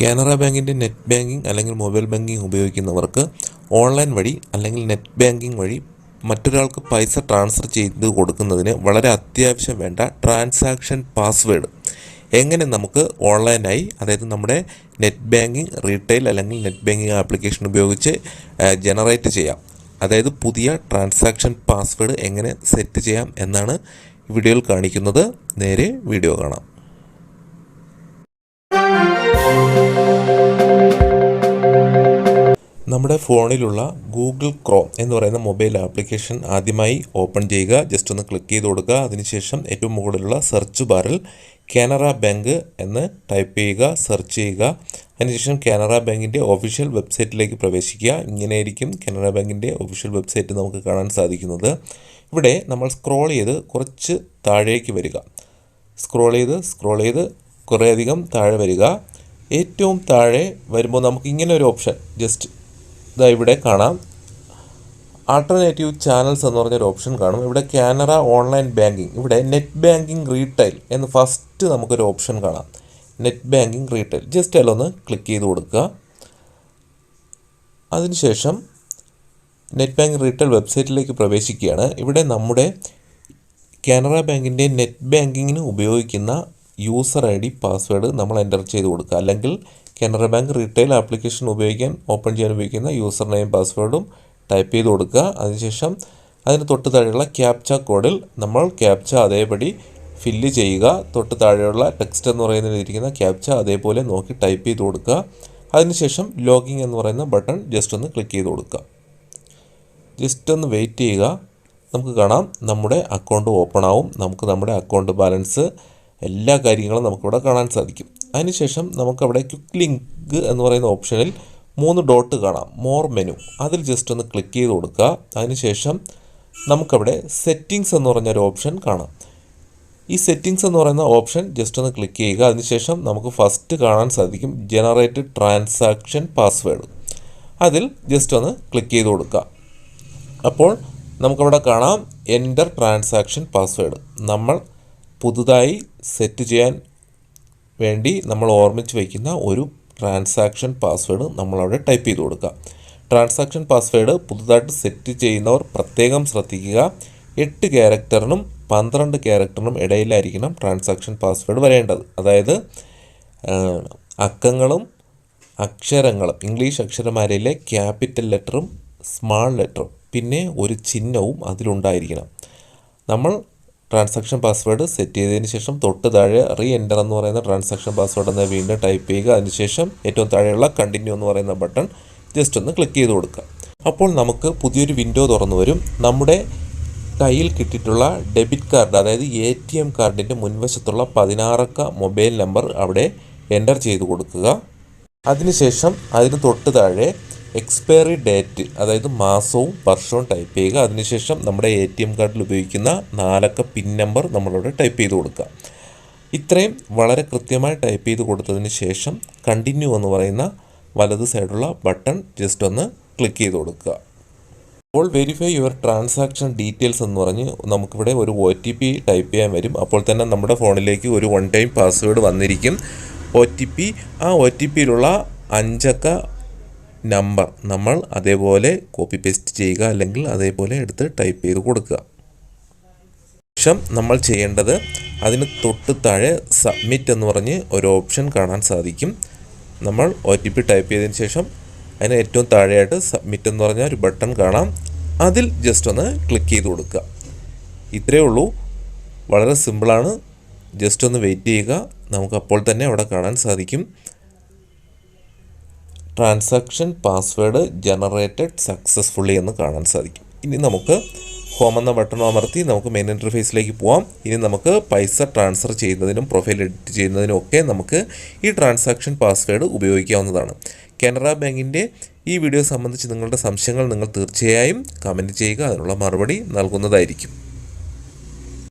കാനറ ബാങ്കിന്റെ net banking അല്ലെങ്കിൽ mobile banking ഉപയോഗിക്കുന്നവർക്ക് ഓൺലൈൻ വഴി അല്ലെങ്കിൽ നെറ്റ് ബാങ്കിങ് വഴി മറ്റൊരാൾക്ക് പൈസ ട്രാൻസ്ഫർ ചെയ്ത് കൊടുക്കുന്നതിന് വളരെ അത്യാവശ്യം വേണ്ട ട്രാൻസാക്ഷൻ പാസ്വേഡ്. എങ്ങനെ നമുക്ക് ഓൺലൈനായി അതായത് നമ്മുടെ നെറ്റ് ബാങ്കിങ് റീറ്റെയിൽ അല്ലെങ്കിൽ നെറ്റ് ബാങ്കിങ് ആപ്ലിക്കേഷൻ ഉപയോഗിച്ച് ജനറേറ്റ് ചെയ്യാം. അതായത് പുതിയ ട്രാൻസാക്ഷൻ പാസ്വേഡ് എങ്ങനെ സെറ്റ് ചെയ്യാം എന്നാണ് വീഡിയോയിൽ കാണിക്കുന്നത്. നേരെ വീഡിയോ കാണാം. നമ്മുടെ ഫോണിലുള്ള ഗൂഗിൾ ക്രോം എന്ന് പറയുന്ന മൊബൈൽ ആപ്ലിക്കേഷൻ ആദ്യമായി ഓപ്പൺ ചെയ്യുക. ജസ്റ്റ് ഒന്ന് ക്ലിക്ക് ചെയ്ത് കൊടുക്കുക. അതിനുശേഷം ഏറ്റവും മുകളിലുള്ള സെർച്ച് ബാറിൽ കാനറ ബാങ്ക് എന്ന് ടൈപ്പ് ചെയ്യുക സെർച്ച് ചെയ്യുക. അതിനുശേഷം കാനറ ബാങ്കിന്റെ ഒഫീഷ്യൽ വെബ്സൈറ്റിലേക്ക് പ്രവേശിക്കുക. ഇങ്ങനെയായിരിക്കും കാനറ ബാങ്കിന്റെ ഒഫീഷ്യൽ വെബ്സൈറ്റ് നമുക്ക് കാണാൻ സാധിക്കുന്നത്. ഇവിടെ നമ്മൾ സ്ക്രോൾ ചെയ്ത് കുറച്ച് താഴേക്ക് വരിക. സ്ക്രോൾ ചെയ്ത് സ്ക്രോൾ ചെയ്ത് കുറേയധികം താഴെ വരിക. ഏറ്റവും താഴെ വരുമ്പോൾ നമുക്ക് ഇങ്ങനെ ഒരു ഓപ്ഷൻ. ജസ്റ്റ് ഇതാ ഇവിടെ കാണാം. ആൾട്ടർനേറ്റീവ് ചാനൽസ് എന്ന് പറഞ്ഞൊരു ഓപ്ഷൻ കാണും. ഇവിടെ കാനറ ഓൺലൈൻ ബാങ്കിങ്. ഇവിടെ നെറ്റ് ബാങ്കിങ് റീറ്റെയിൽ എന്ന് ഫസ്റ്റ് നമുക്കൊരു ഓപ്ഷൻ കാണാം. നെറ്റ് ബാങ്കിങ് റീറ്റെയിൽ ജസ്റ്റ് അതിലൊന്ന് ക്ലിക്ക് ചെയ്ത് കൊടുക്കുക. അതിനുശേഷം നെറ്റ് ബാങ്ക് റീറ്റെയിൽ വെബ്സൈറ്റിലേക്ക് പ്രവേശിക്കുകയാണ്. ഇവിടെ നമ്മുടെ കാനറ ബാങ്കിന്റെ നെറ്റ് ബാങ്കിങ്ങിന് ഉപയോഗിക്കുന്ന യൂസർ ഐ ഡി പാസ്വേഡ് നമ്മൾ എന്റർ ചെയ്ത് കൊടുക്കുക. അല്ലെങ്കിൽ കാനറ ബാങ്ക് റീറ്റെയിൽ ആപ്ലിക്കേഷൻ ഉപയോഗിക്കാൻ ഓപ്പൺ ചെയ്യാൻ ഉപയോഗിക്കുന്ന യൂസർ നെയിം പാസ്വേഡും ടൈപ്പ് ചെയ്ത് കൊടുക്കുക. അതിനുശേഷം അതിന് തൊട്ട് താഴെയുള്ള ക്യാപ്ച കോഡിൽ നമ്മൾ ക്യാപ്ച അതേപടി ഫില്ല് ചെയ്യുക. തൊട്ട് താഴെയുള്ള ടെക്സ്റ്റ് എന്ന് പറയുന്ന ഇരിക്കുന്ന ക്യാപ്ച അതേപോലെ നോക്കി ടൈപ്പ് ചെയ്ത് കൊടുക്കുക. അതിനുശേഷം ലോഗിങ് എന്ന് പറയുന്ന ബട്ടൺ ജസ്റ്റ് ഒന്ന് ക്ലിക്ക് ചെയ്ത് കൊടുക്കുക. ജസ്റ്റ് ഒന്ന് വെയിറ്റ് ചെയ്യുക. നമുക്ക് കാണാം നമ്മുടെ അക്കൗണ്ട് ഓപ്പൺ ആവും. നമുക്ക് നമ്മുടെ അക്കൗണ്ട് ബാലൻസ് എല്ലാ കാര്യങ്ങളും നമുക്കിവിടെ കാണാൻ സാധിക്കും. അതിനുശേഷം നമുക്കവിടെ ക്വിക്ക് ലിങ്ക് എന്ന് പറയുന്ന ഓപ്ഷനിൽ മൂന്ന് ഡോട്ട് കാണാം. മോർ മെനു അതിൽ ജസ്റ്റ് ഒന്ന് ക്ലിക്ക് ചെയ്ത് കൊടുക്കുക. അതിനുശേഷം നമുക്കവിടെ സെറ്റിങ്സ് എന്ന് പറഞ്ഞൊരു ഓപ്ഷൻ കാണാം. ഈ സെറ്റിങ്സ് എന്ന് പറയുന്ന ഓപ്ഷൻ ജസ്റ്റ് ഒന്ന് ക്ലിക്ക് ചെയ്യുക. അതിനുശേഷം നമുക്ക് ഫസ്റ്റ് കാണാൻ സാധിക്കും ജനറേറ്റ് ട്രാൻസാക്ഷൻ പാസ്വേഡ് അതിൽ ജസ്റ്റ് ഒന്ന് ക്ലിക്ക് ചെയ്ത് കൊടുക്കുക. അപ്പോൾ നമുക്കവിടെ കാണാം എന്റർ ട്രാൻസാക്ഷൻ പാസ്വേഡ് നമ്മൾ പുതുതായി സെറ്റ് ചെയ്യാൻ വേണ്ടി നമ്മൾ ഓർമ്മിച്ച് വയ്ക്കുന്ന ഒരു ട്രാൻസാക്ഷൻ പാസ്വേഡ് നമ്മളവിടെ ടൈപ്പ് ചെയ്ത് കൊടുക്കുക ട്രാൻസാക്ഷൻ പാസ്വേഡ് പുതുതായിട്ട് സെറ്റ് ചെയ്യുന്നവർ പ്രത്യേകം ശ്രദ്ധിക്കുക. എട്ട് ക്യാരക്ടറിനും പന്ത്രണ്ട് ക്യാരക്ടറിനും ഇടയിലായിരിക്കണം ട്രാൻസാക്ഷൻ പാസ്വേഡ് വരേണ്ടത്. അതായത് അക്കങ്ങളും അക്ഷരങ്ങളും ഇംഗ്ലീഷ് അക്ഷരമാലയിലെ ക്യാപിറ്റൽ ലെറ്ററും സ്മാൾ ലെറ്ററും പിന്നെ ഒരു ചിഹ്നവും അതിലുണ്ടായിരിക്കണം. നമ്മൾ ട്രാൻസാക്ഷൻ പാസ്വേഡ് സെറ്റ് ചെയ്തതിന് ശേഷം തൊട്ട് താഴെ റീ എന്റർ എന്ന് പറയുന്ന ട്രാൻസാക്ഷൻ പാസ്വേഡ് എന്ന് വീണ്ടും ടൈപ്പ് ചെയ്യുക. അതിനുശേഷം ഏറ്റവും താഴെയുള്ള കണ്ടിന്യൂ എന്ന് പറയുന്ന ബട്ടൺ ജസ്റ്റ് ഒന്ന് ക്ലിക്ക് ചെയ്ത് കൊടുക്കുക. അപ്പോൾ നമുക്ക് പുതിയൊരു വിൻഡോ തുറന്നു വരും. നമ്മുടെ കയ്യിൽ കിട്ടിയിട്ടുള്ള ഡെബിറ്റ് കാർഡ് അതായത് എ ടി എം കാർഡിന്റെ മുൻവശത്തുള്ള പതിനാറക്ക മൊബൈൽ നമ്പർ അവിടെ എന്റർ ചെയ്ത് കൊടുക്കുക. അതിനുശേഷം അതിന് തൊട്ട് താഴെ എക്സ്പയറി ഡേറ്റ് അതായത് മാസവും വർഷവും ടൈപ്പ് ചെയ്യുക. അതിനുശേഷം നമ്മുടെ എ ടി എം കാർഡിൽ ഉപയോഗിക്കുന്ന നാലക്ക പിൻ നമ്പർ നമ്മളവിടെ ടൈപ്പ് ചെയ്ത് കൊടുക്കുക. ഇത്രയും വളരെ കൃത്യമായി ടൈപ്പ് ചെയ്ത് കൊടുത്തതിന് ശേഷം കണ്ടിന്യൂ എന്ന് പറയുന്ന വലത് സൈഡുള്ള ബട്ടൺ ജസ്റ്റ് ഒന്ന് ക്ലിക്ക് ചെയ്ത് കൊടുക്കുക. അപ്പോൾ വെരിഫൈ യുവർ ട്രാൻസാക്ഷൻ ഡീറ്റെയിൽസ് എന്ന് പറഞ്ഞ് നമുക്കിവിടെ ഒരു ഒ ടി പി ടൈപ്പ് ചെയ്യാൻ വരും. അപ്പോൾ തന്നെ നമ്മുടെ ഫോണിലേക്ക് ഒരു വൺ ടൈം പാസ്വേഡ് വന്നിരിക്കും. ഒ ടി പി ആ ഒ ടി പിയിലുള്ള അഞ്ചക്ക നമ്പർ നമ്മൾ അതേപോലെ കോപ്പി പേസ്റ്റ് ചെയ്യുക അല്ലെങ്കിൽ അതേപോലെ എടുത്ത് ടൈപ്പ് ചെയ്ത് കൊടുക്കുക. ശേഷം നമ്മൾ ചെയ്യേണ്ടത് അതിന് തൊട്ട് താഴെ സബ്മിറ്റ് എന്ന് പറഞ്ഞ് ഒരു ഓപ്ഷൻ കാണാൻ സാധിക്കും. നമ്മൾ ഒ ടി പി ടൈപ്പ് ചെയ്തതിന് ശേഷം അതിന് ഏറ്റവും താഴെയായിട്ട് സബ്മിറ്റ് എന്ന് പറഞ്ഞ ഒരു ബട്ടൺ കാണാം. അതിൽ ജസ്റ്റ് ഒന്ന് ക്ലിക്ക് ചെയ്ത് കൊടുക്കുക. ഇത്രയേ ഉള്ളൂ. വളരെ സിമ്പിളാണ് ജസ്റ്റ് ഒന്ന് വെയിറ്റ് ചെയ്യുക. നമുക്ക് അപ്പോൾ തന്നെ അവിടെ കാണാൻ സാധിക്കും. ട്രാൻസാക്ഷൻ പാസ്വേഡ് ജനറേറ്റഡ് സക്സസ്ഫുള്ളി എന്ന് കാണാൻ സാധിക്കും. ഇനി നമുക്ക് ഹോം എന്ന ബട്ടൺ അമർത്തി നമുക്ക് മെയിൻ ഇന്റർഫേസിലേക്ക് പോവാം. ഇനി നമുക്ക് പൈസ ട്രാൻസ്ഫർ ചെയ്യുന്നതിനും പ്രൊഫൈൽ എഡിറ്റ് ചെയ്യുന്നതിനും ഒക്കെ നമുക്ക് ഈ ട്രാൻസാക്ഷൻ പാസ്വേഡ് ഉപയോഗിക്കാവുന്നതാണ്. കാനറ ബാങ്കിന്റെ ഈ വീഡിയോ സംബന്ധിച്ച് നിങ്ങളുടെ സംശയങ്ങൾ നിങ്ങൾ തീർച്ചയായും കമന്റ് ചെയ്യുക. അതിനുള്ള മറുപടി നൽകുന്നതായിരിക്കും.